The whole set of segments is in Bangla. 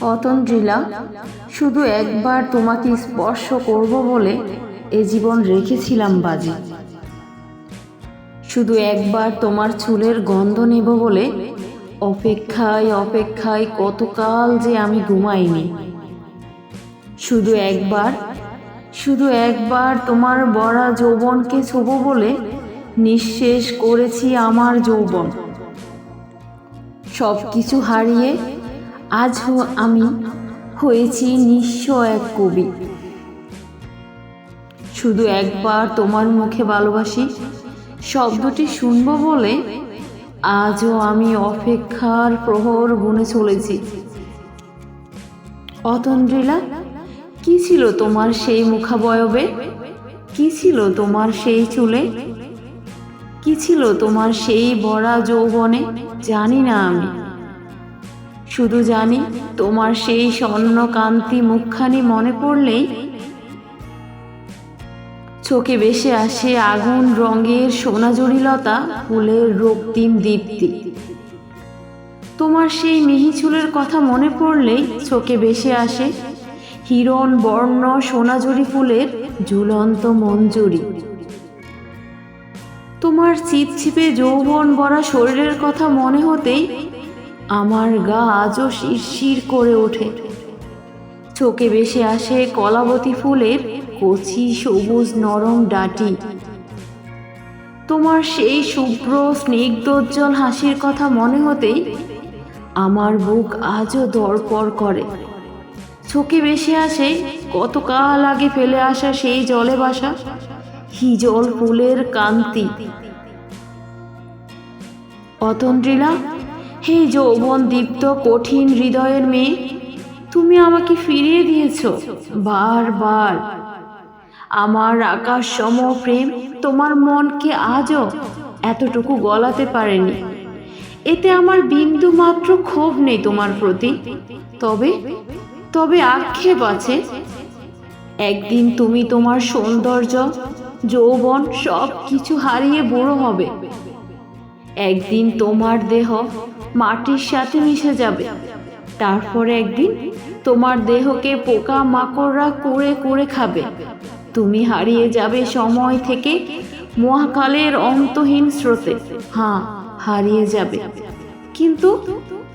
অতন্দ্রিলা শুধু একবার তোমাকে স্পর্শ করব বলে এ জীবন রেখেছিলাম বাজি। শুধু একবার তোমার চুলের গন্ধ নেব বলে অপেক্ষায় অপেক্ষায় কতকাল যে আমি ঘুমাইনি। শুধু একবার শুধু একবার তোমার বড়া যৌবনকে ছোব বলে নিঃশেষ করেছি আমার যৌবন। সব কিছু হারিয়ে আজও আমি হয়েছি নিঃস্ব এক কবি। শুধু একবার তোমার মুখে ভালোবাসি, শব্দটি শুনব বলে আজও আমি অপেক্ষার প্রহর গুনে চলেছি। অতন্দ্রিলা, কি ছিল তোমার সেই মুখাবয়বে? কি ছিল তোমার সেই চুলে? কি ছিল তোমার সেই বড়া যৌবনে? জানি না আমি। শুধু জানি তোমার সেই স্বর্ণকান্তি মুখখানি মনে পড়লেই চোখে বেশে আসে আগুন রঙের সোনাজড়িলতা, ফুলের রক্তিম দীপ্তি। তোমার সেই মিহি চুলের কথা মনে পড়লেই চোখে বেশে আসে হিরণ বর্ণ সোনাঝুরি ফুলের ঝুলন্ত মঞ্জুরি। তোমার চিপচিপে যৌবন ভরা শরীরের কথা মনে হতেই আমার গা আজও শিরশির করে ওঠে। চোখে বেশে আসে কলাবতী ফুলের কচি সবুজ নরম ডাটি। তোমার সেই শুভ্র, স্নিগ্ধোজ্জ্বল হাসির কথা মনে হতেই আমার বুক আজও দরপর করে। চোখে বেশি আসে কতকাল আগে ফেলে আসা সেই জলে বাসা, হিজল ফুলের কান্তি। অতন্দ্রিলা হে যৌবন দীপ্ত কঠিন হৃদয়ের মেয়ে, তুমি আমাকে ফিরিয়ে দিয়েছ বারবার। আমার আকাশ সম প্রেম তোমার মনকে আজও এতটুকু গলাতে পারেনি। এতে আমার বিন্দু মাত্র ক্ষোভ নেই তোমার প্রতি। তবে তবে আক্ষেপ আছে। একদিন তুমি তোমার সৌন্দর্য, যৌবন সব কিছু হারিয়ে বুড়ো হবে। একদিন তোমার দেহ মাটির সাথে মিশে যাবে। তারপরে একদিন তোমার দেহকে পোকা মাকড়রা করে করে খাবে। তুমি হারিয়ে যাবে সময় থেকে মহাকালের অন্তহীন স্রোতে। হ্যাঁ হারিয়ে যাবে। কিন্তু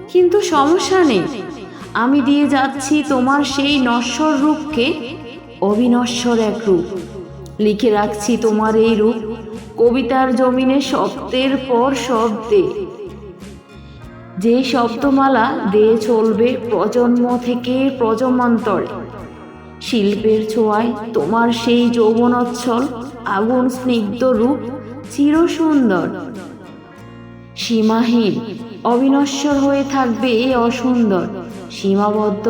কিন্তু সমস্যা নেই। আমি দিয়ে যাচ্ছি তোমার সেই নশ্বর রূপকে, অবিনশ্বর এক রূপ। লিখে রাখছি তোমার এই রূপ। কবিতার জমিনে শব্দের পর শব্দে যে শব্দমালা দিয়ে চলবে প্রজন্ম থেকে প্রজন্মান্তরে। শিল্পের ছোঁয়ায় তোমার সেই যৌবনোচ্ছল, আগুন স্নিগ্ধ রূপ চিরসুন্দর। সীমাহীন, অবিনশ্বর হয়ে থাকবে এই অসুন্দর, সীমাবদ্ধ,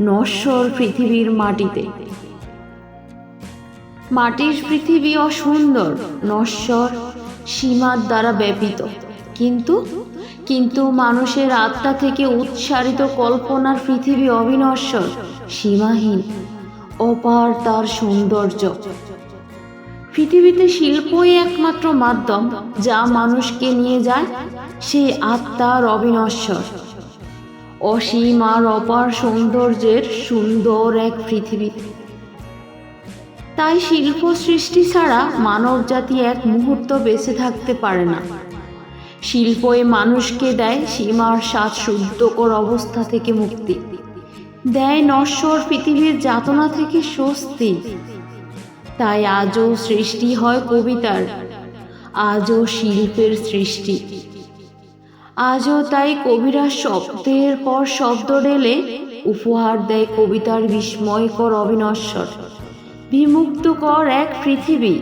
নশ্বর পৃথিবীর মাটিতে। মাটির পৃথিবী অসুন্দর, নশ্বর, সীমার দ্বারা ব্যাপিত কিন্তু কিন্তু মানুষের আত্মা থেকে উৎসারিত কল্পনার পৃথিবী অবিনশ্বর, সীমাহীন, অপার তার সৌন্দর্য। পৃথিবীতে শিল্পই একমাত্র মাধ্যম যা মানুষকে নিয়ে যায় সেই আত্মার অবিনশ্বর। অসীম আর অপার সৌন্দর্যের সুন্দর এক পৃথিবী। তাই শিল্প সৃষ্টি ছাড়া মানব জাতি এক মুহূর্ত বেঁচে থাকতে পারে না। শিল্পই মানুষকে দেয় সীমার স্বাদ শুদ্ধকর অবস্থা থেকে মুক্তি। দেয় নশ্বর পৃথিবীর যাতনা থেকে স্বস্তি। তাই আজও সৃষ্টি হয় কবিতার। আজও শিল্পের সৃষ্টি। আজও তাই কবিরা শব্দের পর শব্দ ঢেলে উপহার দেয় কবিতার বিস্ময়কর অবিনশ্বর। বিমুক্তকর এক পৃথিবী।